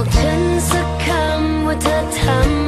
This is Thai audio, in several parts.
บอกฉันสักคำว่าเธอทำ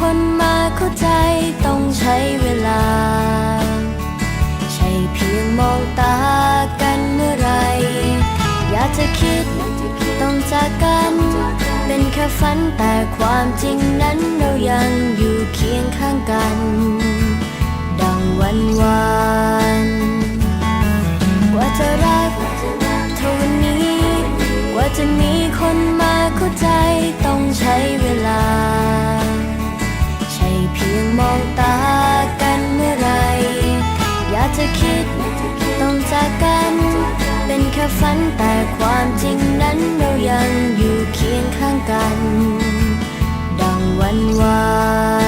คนมาเข้าใจต้องใช้เวลา ใช่เพียงมองตากันเมื่อไร อยากจะคิดต้องจากกัน เป็นแค่ฝันแต่ความจริงนั้นเรายังอยู่เคียงข้างกัน ดังวันวานกว่าจะรักเท่าวันนี้ กว่าจะมีคนมาเข้าใจต้องใช้เวลา ยัมองตากันเมื่อไร อย่าเธอคิดต้องจากกัน เป็นแค่ฝันแต่ความจริงนั้นเรายังอยู่เคียงข้างกัน ดังวันวาน